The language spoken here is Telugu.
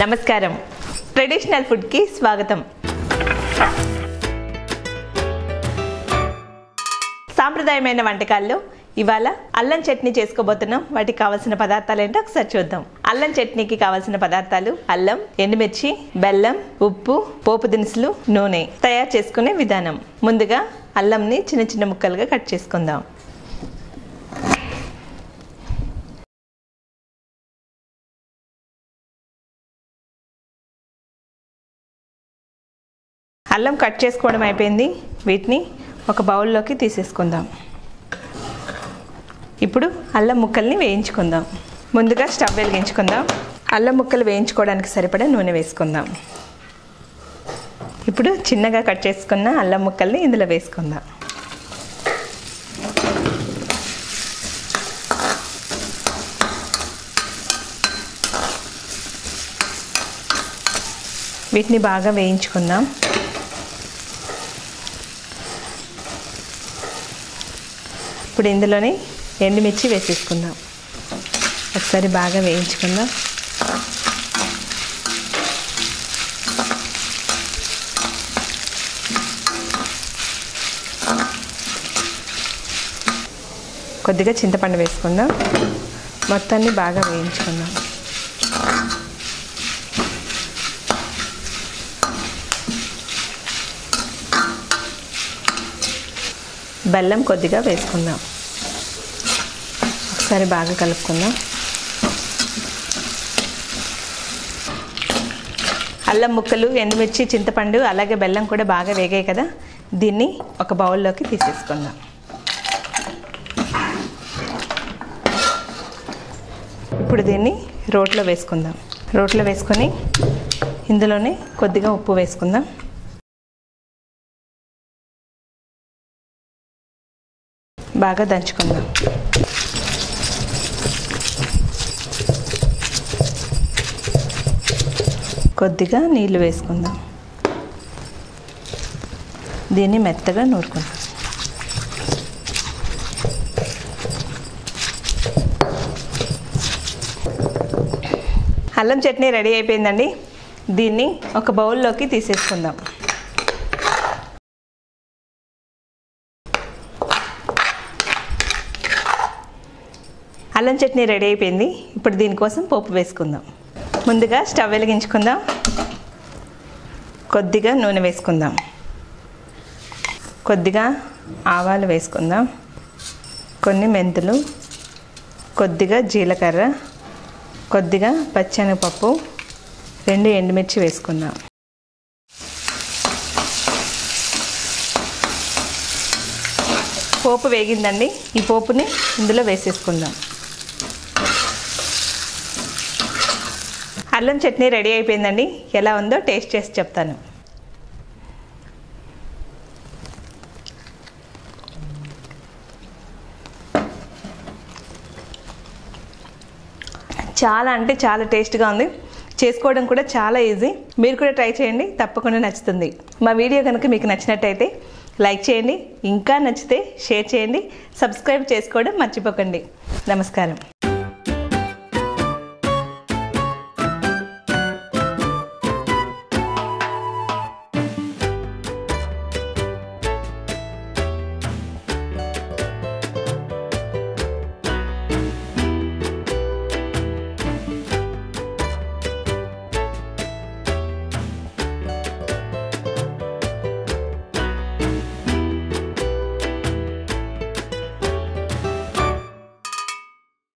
నమస్కారం. ట్రెడిషనల్ ఫుడ్కి స్వాగతం. సాంప్రదాయమైన వంటకాల్లో ఇవాళ అల్లం చట్నీ చేసుకోబోతున్నాం. వాటికి కావాల్సిన పదార్థాలు ఏంటో ఒకసారి చూద్దాం. అల్లం చట్నీకి కావాల్సిన పదార్థాలు అల్లం ఎండుమిర్చి బెల్లం ఉప్పు పోపు దినుసులు నూనె తయారు చేసుకునే విధానం. ముందుగా అల్లంని చిన్న చిన్న ముక్కలుగా కట్ చేసుకుందాం. అల్లం కట్ చేసుకోవడం అయిపోయింది. వీటిని ఒక బౌల్లోకి తీసేసుకుందాం. ఇప్పుడు అల్లం ముక్కల్ని వేయించుకుందాం. ముందుగా స్టవ్ వెలిగించుకుందాం. అల్లం ముక్కలు వేయించుకోవడానికి సరిపడా నూనె వేసుకుందాం. ఇప్పుడు చిన్నగా కట్ చేసుకున్న అల్లం ముక్కల్ని ఇందులో వేసుకుందాం. వీటిని బాగా వేయించుకుందాం. ఇప్పుడు ఇందులోనే ఎండుమిర్చి వేసేసుకుందాం. ఒకసారి బాగా వేయించుకుందాం. కొద్దిగా చింతపండు వేసుకుందాం. మొత్తాన్ని బాగా వేయించుకుందాం. బెల్లం కొద్దిగా వేసుకుందాం. ఒకసారి బాగా కలుపుకుందాం. అల్లం ముక్కలు ఎండుమిర్చి చింతపండు అలాగే బెల్లం కూడా బాగా వేగాయి కదా. దీన్ని ఒక బౌల్లోకి తీసేసుకుందాం. ఇప్పుడు దీన్ని రోట్లో వేసుకుందాం. రోట్లో వేసుకొని ఇందులోనే కొద్దిగా ఉప్పు వేసుకుందాం. బాగా దంచుకుందాం. కొద్దిగా నీళ్ళు వేసుకుందాం. దీన్ని మెత్తగా నూరుకుందాం. అల్లం చట్నీ రెడీ అయిపోయిందండి. దీన్ని ఒక బౌల్లోకి తీసేసుకుందాం. అల్లం చట్నీ రెడీ అయిపోయింది. ఇప్పుడు దీనికోసం పోపు వేసుకుందాం. ముందుగా స్టవ్ వెలిగించుకుందాం. కొద్దిగా నూనె వేసుకుందాం. కొద్దిగా ఆవాలు వేసుకుందాం. కొన్ని మెంతులు కొద్దిగా జీలకర్ర కొద్దిగా పచ్చెనగపప్పు రెండు ఎండుమిర్చి వేసుకుందాం. పోపు వేగిందండి. ఈ పోపుని ఇందులో వేసేసుకుందాం. అల్లం చట్నీ రెడీ అయిపోయిందండి. ఎలా ఉందో టేస్ట్ చేసి చెప్తాను. చాలా అంటే చాలా టేస్ట్గా ఉంది. చేసుకోవడం కూడా చాలా ఈజీ. మీరు కూడా ట్రై చేయండి. తప్పకుండా నచ్చుతుంది. మా వీడియో కనుక మీకు నచ్చినట్టయితే లైక్ చేయండి. ఇంకా నచ్చితే షేర్ చేయండి. సబ్స్క్రైబ్ చేసుకోవడం మర్చిపోకండి. నమస్కారం.